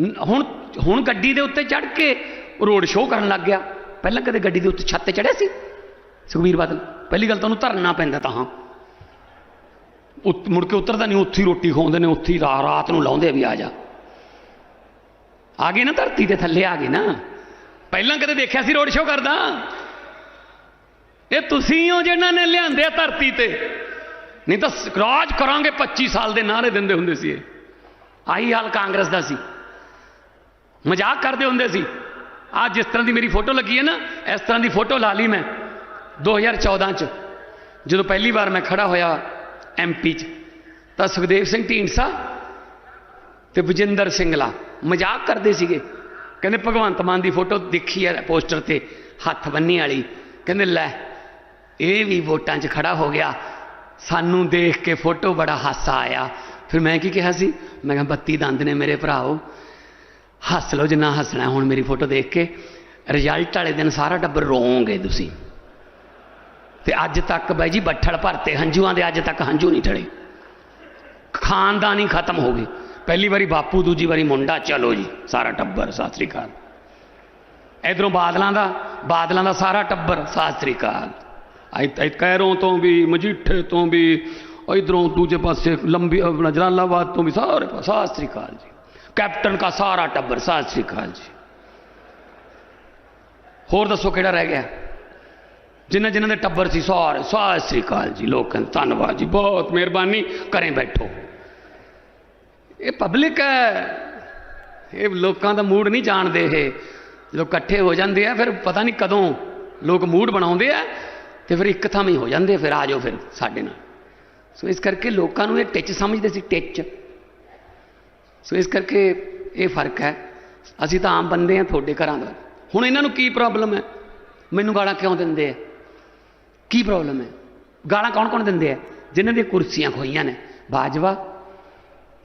ਹੁਣ ਹੁਣ ਗੱਡੀ ਦੇ ਉੱਤੇ ਚੜ ਕੇ ਰੋਡ ਸ਼ੋਅ ਕਰਨ ਲੱਗ ਗਿਆ। ਪਹਿਲਾਂ ਕਦੇ ਗੱਡੀ ਦੇ ਉੱਤੇ ਛੱਤ ਤੇ ਚੜਿਆ ਸੀ? ਸੁਖਬੀਰ ਬਾਦਲ, ਪਹਿਲੀ ਗੱਲ ਤਾਂ ਉਹਨੂੰ ਧਰਨਾ ਪੈਂਦਾ ਤਾਂ, ਹਾਂ। ਉੱਤ- ਮੁੜ ਕੇ ਉਤਰਦਾ ਨਹੀਂ, ਉੱਥੇ ਹੀ ਰੋਟੀ ਖਾਉਂਦੇ ਨੇ, ਉੱਥੇ ਹੀ ਰਾਤ ਨੂੰ ਲਾਉਂਦੇ ਵੀ ਆ ਜਾ। ਆ ਗਏ ਨਾ ਧਰਤੀ ਦੇ ਥੱਲੇ, ਆ ਗਏ ਨਾ। ਪਹਿਲਾਂ ਕਦੇ ਦੇਖਿਆ ਸੀ ਰੋਡ ਸ਼ੋਅ ਕਰਦਾ? ਇਹ ਤੁਸੀਂ ਹੋ ਜਿਹਨਾਂ ਨੇ ਲਿਆਂਦੇ ਧਰਤੀ ਤੇ। ਨਹੀਂ ਤਾਂ ਰਾਜ ਕਰਾਂਗੇ 25 ਸਾਲ ਦੇ ਨਾਰੇ ਦਿੰਦੇ ਹੁੰਦੇ ਸੀ ਇਹ। ਆਹੀ ਹਾਲ ਕਾਂਗਰਸ ਦਾ ਸੀ। ਮਜ਼ਾਕ ਕਰਦੇ ਹੁੰਦੇ ਸੀ। ਆ ਜਿਸ ਤਰ੍ਹਾਂ ਦੀ ਮੇਰੀ ਫੋਟੋ ਲੱਗੀ ਹੈ ਨਾ, ਇਸ ਤਰ੍ਹਾਂ ਦੀ ਫੋਟੋ ਲਾ ਲਈ ਮੈਂ 2014 ਚ। ਜਦੋਂ ਪਹਿਲੀ ਵਾਰ ਮੈਂ ਖੜਾ ਹੋਇਆ ਐਮਪੀ ਚ, ਤਾਂ ਸੁਖਦੇਵ ਸਿੰਘ ਢੀਂਡਸਾ ਤੇ ਵਿਜੇਂਦਰ ਸਿੰਘਲਾ ਮਜ਼ਾਕ ਕਰਦੇ ਸੀਗੇ। ਕਹਿੰਦੇ, ਭਗਵੰਤ ਮਾਨ ਦੀ ਫੋਟੋ ਦੇਖੀ ਹੈ ਪੋਸਟਰ ਤੇ, ਹੱਥ ਬੰਨੀ ਵਾਲੀ। ਕਹਿੰਦੇ, ਲੈ, ਇਹ ਵੀ ਵੋਟਾਂ 'ਚ ਖੜਾ ਹੋ ਗਿਆ। ਸਾਨੂੰ ਦੇਖ ਕੇ ਫੋਟੋ ਬੜਾ ਹਾਸਾ ਆਇਆ। ਫਿਰ ਮੈਂ ਕੀ ਕਿਹਾ ਸੀ? ਮੈਂ ਕਿਹਾ, ਬੱਤੀ ਦੰਦ ਨੇ ਮੇਰੇ ਭਰਾਓ ਹੱਸ ਲਓ ਜਿੰਨਾ ਹੱਸਣਾ ਹੁਣ ਮੇਰੀ ਫੋਟੋ ਦੇਖ ਕੇ ਰਿਜ਼ਲਟ ਵਾਲੇ ਦਿਨ ਸਾਰਾ ਟੱਬਰ ਰੋਵੋਗੇ ਤੁਸੀਂ। ਤੇ ਅੱਜ ਤੱਕ ਬਾਈ ਜੀ ਬੱਠਲ ਭਰਤੇ, ਹੰਝੂਆਂ ਦੇ ਅੱਜ ਤੱਕ ਹੰਝੂ ਨਹੀਂ ਠੜੇ। ਖਾਨਦਾਨ ਹੀ ਖਤਮ ਹੋ ਗਏ। ਪਹਿਲੀ ਵਾਰੀ ਬਾਪੂ, ਦੂਜੀ ਵਾਰੀ ਮੁੰਡਾ। ਚਲੋ ਜੀ, ਸਾਰਾ ਟੱਬਰ, ਸਤਿ ਸ੍ਰੀ ਅਕਾਲ। ਇਧਰੋਂ ਬਾਦਲਾਂ ਦਾ ਬਾਦਲਾਂ ਦਾ ਸਾਰਾ ਟੱਬਰ, ਸਤਿ ਸ੍ਰੀ ਅਕਾਲ। ਇ ਕੈਰੋਂ ਤੋਂ ਵੀ, ਮਜੀਠੇ ਤੋਂ ਵੀ, ਇਧਰੋਂ ਦੂਜੇ ਪਾਸੇ ਲੰਬੀ, ਆਪਣਾ ਜਲਾਲਾਬਾਦ ਤੋਂ ਵੀ ਸਾਰੇ ਸਤਿ ਸ੍ਰੀ ਅਕਾਲ ਜੀ। ਕੈਪਟਨ ਦਾ ਸਾਰਾ ਟੱਬਰ, ਸਤਿ ਸ੍ਰੀ ਅਕਾਲ ਜੀ। ਹੋਰ ਦੱਸੋ ਕਿਹੜਾ ਰਹਿ ਗਿਆ? ਜਿਨ੍ਹਾਂ ਜਿਨ੍ਹਾਂ ਦੇ ਟੱਬਰ ਸੀ ਸਾਰੇ, ਸਤਿ ਸ੍ਰੀ ਅਕਾਲ ਜੀ, ਲੋਕਾਂ ਧੰਨਵਾਦ ਜੀ, ਬਹੁਤ ਮਿਹਰਬਾਨੀ, ਘਰੇ ਬੈਠੋ। ਇਹ ਪਬਲਿਕ ਹੈ। ਇਹ ਲੋਕਾਂ ਦਾ ਮੂਡ ਨਹੀਂ ਜਾਣਦੇ ਇਹ। ਜਦੋਂ ਇਕੱਠੇ ਹੋ ਜਾਂਦੇ ਆ, ਫਿਰ ਪਤਾ ਨਹੀਂ ਕਦੋਂ ਲੋਕ ਮੂਡ ਬਣਾਉਂਦੇ ਆ, ਤੇ ਫਿਰ ਇੱਕ ਥਾਂ ਹੀ ਹੋ ਜਾਂਦੇ ਫਿਰ ਆ ਜਾਓ ਫਿਰ ਸਾਡੇ ਨਾਲ। ਸੋ ਇਸ ਕਰਕੇ ਲੋਕਾਂ ਨੂੰ ਇਹ ਟਿੱਚ ਸਮਝਦੇ ਸੀ, ਟਿੱਚ। ਸੋ ਇਸ ਕਰਕੇ ਇਹ ਫ਼ਰਕ ਹੈ। ਅਸੀਂ ਤਾਂ ਆਮ ਬੰਦੇ ਆ ਤੁਹਾਡੇ ਘਰਾਂ ਦਾ। ਹੁਣ ਇਹਨਾਂ ਨੂੰ ਕੀ ਪ੍ਰੋਬਲਮ ਹੈ? ਮੈਨੂੰ ਗਾਲਾਂ ਕਿਉਂ ਦਿੰਦੇ ਆ? ਕੀ ਪ੍ਰੋਬਲਮ ਹੈ? ਗਾਲਾਂ ਕੌਣ ਕੌਣ ਦਿੰਦੇ ਆ? ਜਿਨ੍ਹਾਂ ਦੀਆਂ ਕੁਰਸੀਆਂ ਖੋਈਆਂ ਨੇ। ਬਾਜਵਾ,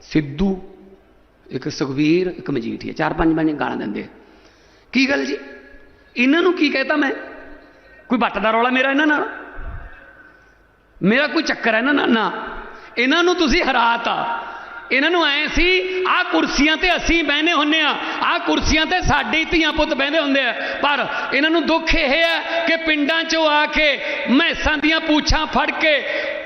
ਸਿੱਧੂ, ਇੱਕ ਸੁਖਵੀਰ, ਇੱਕ ਮਜੀਠੀਆ ਚਾਰ ਪੰਜ ਪੰਜ ਗਾਲਾਂ ਦਿੰਦੇ ਆ। ਕੀ ਗੱਲ ਜੀ? ਇਹਨਾਂ ਨੂੰ ਕੀ ਕਹਿਤਾ ਮੈਂ? ਕੋਈ ਵੱਟ ਦਾ ਰੌਲਾ ਮੇਰਾ ਇਹਨਾਂ ਨਾਲ? ਮੇਰਾ ਕੋਈ ਚੱਕਰ ਹੈ ਇਹਨਾਂ ਨਾਲ? ਨਾ। ਇਹਨਾਂ ਨੂੰ ਤੁਸੀਂ ਹਰਾਤਾ। ਇਹਨਾਂ ਨੂੰ ਐ ਸੀ ਆਹ ਕੁਰਸੀਆਂ ਤੇ ਅਸੀਂ ਬਹਿਨੇ ਹੁੰਨੇ ਆ ਆਹ ਕੁਰਸੀਆਂ ਤੇ ਸਾਡੇ ਧੀਆਂ ਪੁੱਤ ਬਹਿੰਦੇ ਹੁੰਦੇ ਆ। ਪਰ ਇਹਨਾਂ ਨੂੰ ਦੁੱਖ ਇਹ ਹੈ ਕਿ ਪਿੰਡਾਂ 'ਚੋਂ ਆ ਕੇ ਮੈਸਾਂ ਦੀਆਂ ਪੂਛਾਂ ਫੜ ਕੇ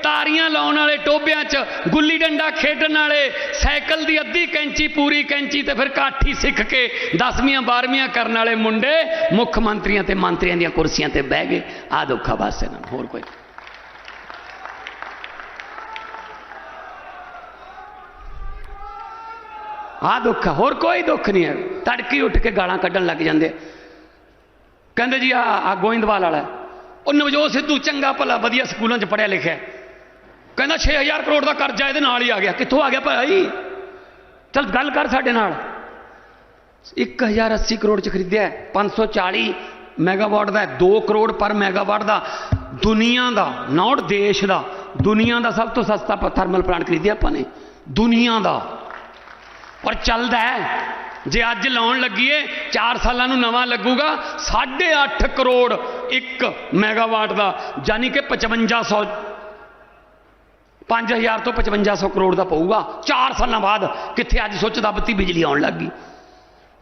ਤਾਰੀਆਂ ਲਾਉਣ ਵਾਲੇ ਟੋਬਿਆਂ 'ਚ ਗੁੱਲੀ ਡੰਡਾ ਖੇਡਣ ਵਾਲੇ ਸਾਈਕਲ ਦੀ ਅੱਧੀ ਕੈਂਚੀ, ਪੂਰੀ ਕੈਂਚੀ ਤੇ ਫਿਰ ਕਾਠੀ ਸਿੱਖ ਕੇ 10ਵੀਆਂ 12ਵੀਆਂ ਕਰਨ ਵਾਲੇ ਮੁੰਡੇ ਮੁੱਖ ਮੰਤਰੀਆਂ ਤੇ ਮੰਤਰੀਆਂ ਦੀਆਂ ਕੁਰਸੀਆਂ ਤੇ ਬਹਿ ਗਏ। ਆ ਦੁੱਖ ਆ ਬਸ ਇਹਨਾਂ ਨੂੰ। ਹੋਰ ਕੋਈ ਆ ਦੁੱਖ ਆ, ਹੋਰ ਕੋਈ ਦੁੱਖ ਨਹੀਂ ਹੈ। ਤੜਕੀ ਉੱਠ ਕੇ ਗਾਲਾਂ ਕੱਢਣ ਲੱਗ ਜਾਂਦੇ ਕਹਿੰਦੇ ਜੀ ਆ ਆ ਗੋਇੰਦਵਾਲ ਵਾਲਾ ਉਹ ਨਵਜੋਤ ਸਿੱਧੂ ਚੰਗਾ ਭਲਾ ਵਧੀਆ ਸਕੂਲਾਂ 'ਚ ਪੜਿਆ ਲਿਖਿਆ ਹੈ। ਕਹਿੰਦਾ 6000 ਕਰੋੜ ਦਾ ਕਰਜ਼ਾ ਇਹਦੇ ਨਾਲ ਹੀ ਆ ਗਿਆ। ਕਿੱਥੋਂ ਆ ਗਿਆ ਭਾਈ? ਚਲ ਗੱਲ ਕਰ ਸਾਡੇ ਨਾਲ। 1080 ਕਰੋੜ 'ਚ ਖਰੀਦਿਆ ਹੈ, 540 ਮੈਗਾਵਾਟ ਦਾ 2 ਕਰੋੜ ਪਰ ਮੈਗਾਵਾਟ ਦਾ। ਦੁਨੀਆ ਦਾ ਨਾਟ ਦੇਸ਼ ਦਾ। ਦੁਨੀਆ ਦਾ ਸਭ ਤੋਂ ਸਸਤਾ ਥਰਮਲ ਪਲਾਂਟ ਖਰੀਦਿਆ ਆਪਾਂ ਨੇ। ਦੁਨੀਆ ਦਾ। ਔਰ ਚੱਲਦਾ ਹੈ। ਜੇ ਅੱਜ ਲਾਉਣ ਲੱਗੀਏ 4 ਸਾਲਾਂ ਨੂੰ ਨਵਾਂ ਲੱਗੂਗਾ 8.5 ਕਰੋੜ 1 ਮੈਗਾਵਾਟ ਦਾ, ਯਾਨੀ ਕਿ 5500 5000 ਤੋਂ 5500 ਕਰੋੜ ਦਾ ਪਊਗਾ। 4 ਸਾਲਾਂ ਬਾਅਦ ਕਿੱਥੇ ਅੱਜ ਸੁੱਚ ਦੱਬਤੀ ਬਿਜਲੀ ਆਉਣ ਲੱਗੀ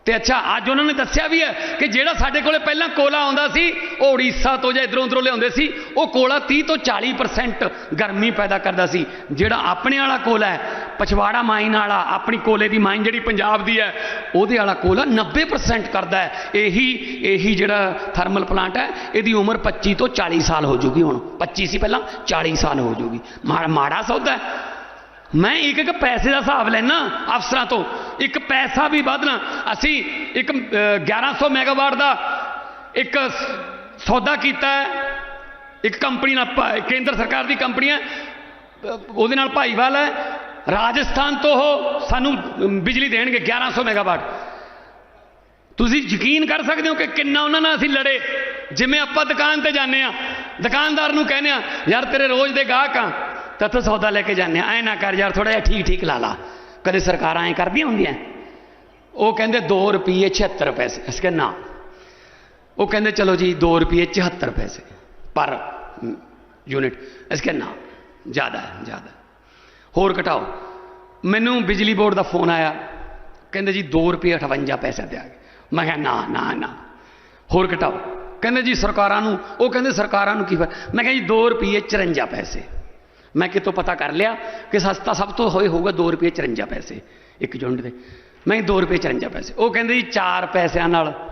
ਤੇ ਅੱਛਾ, ਅੱਜ ਉਹਨਾਂ ਨੇ ਦੱਸਿਆ ਵੀ ਹੈ ਕਿ ਜਿਹੜਾ ਸਾਡੇ ਕੋਲੇ ਪਹਿਲਾਂ ਕੋਲਾ ਆਉਂਦਾ ਸੀ, ਉਹ ਉੜੀਸਾ ਤੋਂ ਜਾਂ ਇਧਰੋਂ ਉਧਰੋਂ ਲਿਆਉਂਦੇ ਸੀ, ਉਹ ਕੋਲਾ 30 ਤੋਂ 40% ਗਰਮੀ ਪੈਦਾ ਕਰਦਾ ਸੀ। ਜਿਹੜਾ ਆਪਣੇ ਵਾਲਾ ਕੋਲਾ ਹੈ, ਪਛਵਾੜਾ ਮਾਈਨ ਵਾਲਾ, ਆਪਣੀ ਕੋਲੇ ਦੀ ਮਾਈਨ ਜਿਹੜੀ ਪੰਜਾਬ ਦੀ ਹੈ, ਉਹਦੇ ਵਾਲਾ ਕੋਲਾ 90% ਕਰਦਾ ਹੈ। ਇਹੀ ਇਹੀ ਜਿਹੜਾ ਥਰਮਲ ਪਲਾਂਟ ਹੈ, ਇਹਦੀ ਉਮਰ 25 ਤੋਂ 40 ਸਾਲ ਹੋ ਜੂਗੀ ਹੁਣ। 25 ਸੀ ਪਹਿਲਾਂ 40 ਸਾਲ ਹੋ ਜੂਗੀ। ਮਾ- ਮਾੜਾ ਸੌਦਾ ਹੈ। ਮੈਂ ਇੱਕ ਇੱਕ ਪੈਸੇ ਦਾ ਹਿਸਾਬ ਲੈਣਾ ਅਫਸਰਾਂ ਤੋਂ। ਇੱਕ ਪੈਸਾ ਵੀ ਵਧਣਾ। ਅਸੀਂ ਇੱਕ ਅਹ, 1100 ਮੈਗਾਵਾਟ ਦਾ ਇੱਕ ਸੌਦਾ ਕੀਤਾ ਹੈ। ਇੱਕ ਕੰਪਨੀ ਨਾਲ ਕੇਂਦਰ ਸਰਕਾਰ ਦੀ ਕੰਪਨੀ ਹੈ ਉਹਦੇ ਨਾਲ ਭਾਈਵਾਲ ਹੈ। ਰਾਜਸਥਾਨ ਤੋਂ ਉਹ ਸਾਨੂੰ ਬਿਜਲੀ ਦੇਣਗੇ 1100 ਮੈਗਾਵਾਟ। ਤੁਸੀਂ ਯਕੀਨ ਕਰ ਸਕਦੇ ਹੋ ਕਿ ਕਿੰਨਾ ਉਹਨਾਂ ਨਾਲ ਅਸੀਂ ਲੜੇ? ਜਿਵੇਂ ਆਪਾਂ ਦੁਕਾਨ ਤੇ ਜਾਂਦੇ ਆ ਦੁਕਾਨਦਾਰ ਨੂੰ ਕਹਿੰਦੇ ਆ ਯਾਰ ਤੇਰੇ ਰੋਜ਼ ਦੇ ਗਾਹਕ ਆ ਤਾਂ ਤੂੰ ਸੌਦਾ ਲੈ ਕੇ ਜਾਂਦੇ ਆ। ਐ ਨਾ ਕਰ ਯਾਰ ਥੋੜਾ ਜਿਹਾ ਠੀਕ ਠੀਕ ਲਾ ਲਾ। ਕਦੇ ਸਰਕਾਰਾਂ ਐ ਕਰਦੀਆਂ ਹੁੰਦੀਆਂ। ਉਹ ਕਹਿੰਦੇ 2 ਰੁਪਏ 76 ਪੈਸੇ। ਅਸੀਂ ਕਹਿੰਦੇ ਨਾ। ਉਹ ਕਹਿੰਦੇ ਚਲੋ ਜੀ 2 ਰੁਪਏ 74 ਪੈਸੇ ਪਰ ਯੂਨਿਟ। ਅਸੀਂ ਕਹਿੰਦੇ ਨਾ, ਜ਼ਿਆਦਾ ਹੈ, ਜ਼ਿਆਦਾ ਹੋਰ ਘਟਾਓ। ਮੈਨੂੰ ਬਿਜਲੀ ਬੋਰਡ ਦਾ ਫੋਨ ਆਇਆ। ਕਹਿੰਦੇ ਜੀ 2 ਰੁਪਏ 58 ਪੈਸੇ ਦਿਆਂਗੇ ਮੈਂ ਕਿਹਾ ਨਾ ਨਾ ਨਾ। ਹੋਰ ਘਟਾਓ। ਕਹਿੰਦੇ ਜੀ, ਸਰਕਾਰਾਂ ਨੂੰ, ਉਹ ਕਹਿੰਦੇ ਸਰਕਾਰਾਂ ਨੂੰ ਕੀ ਫ਼ਰਕ? ਮੈਂ ਕਿਹਾ ਜੀ 2 ਰੁਪਏ 54 ਪੈਸੇ। ਮੈਂ ਕਿਤੋਂ ਪਤਾ ਕਰ ਲਿਆ ਕਿ ਸਸਤਾ ਸਭ ਤੋਂ ਹੋਏ ਹੋਊਗਾ 2 ਰੁਪਏ 54 ਪੈਸੇ, ਇੱਕ ਯੂਨਿਟ ਦੇ। ਮੈਂ 2 ਰੁਪਏ 54 ਪੈਸੇ। ਉਹ ਕਹਿੰਦੇ ਜੀ 4 ਪੈਸਿਆਂ ਨਾਲ।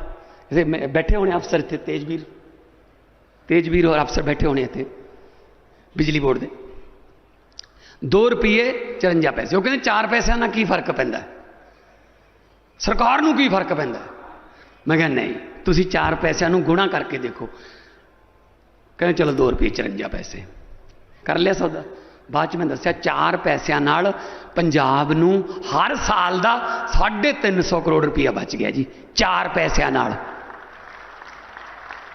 ਮੈਂ- ਬੈਠੇ ਹੋਣੇ ਅਫਸਰ ਇੱਥੇ, ਤੇਜਵੀਰ। ਤੇਜਵੀਰ ਔਰ ਅਫਸਰ ਬੈਠੇ ਹੋਣੇ ਇੱਥੇ, ਬਿਜਲੀ ਬੋਰਡ ਦੇ। 2 ਰੁਪਏ 54 ਪੈਸੇ। ਉਹ ਕਹਿੰਦੇ 4 ਪੈਸਿਆਂ ਨਾਲ ਕੀ ਫ਼ਰਕ ਪੈਂਦਾ? ਸਰਕਾਰ ਨੂੰ ਕੀ ਫ਼ਰਕ ਪੈਂਦਾ? ਮੈਂ ਕਿਹਾ ਨਹੀਂ, ਤੁਸੀਂ 4 ਪੈਸਿਆਂ ਨੂੰ ਗੁਣਾ ਕਰਕੇ ਦੇਖੋ। ਕਹਿੰਦੇ ਚਲੋ 2 ਰੁਪਏ 54 ਪੈਸੇ। ਕਰ ਲਿਆ ਸੌਦਾ। ਬਾਅਦ ਚ ਮੈਂ ਦੱਸਿਆ 4 ਪੈਸਿਆਂ ਨਾਲ ਪੰਜਾਬ ਨੂੰ ਹਰ ਸਾਲ ਦਾ 350 ਕਰੋੜ ਰੁਪਇਆ ਬਚ ਗਿਆ ਜੀ 4 ਪੈਸਿਆਂ ਨਾਲ।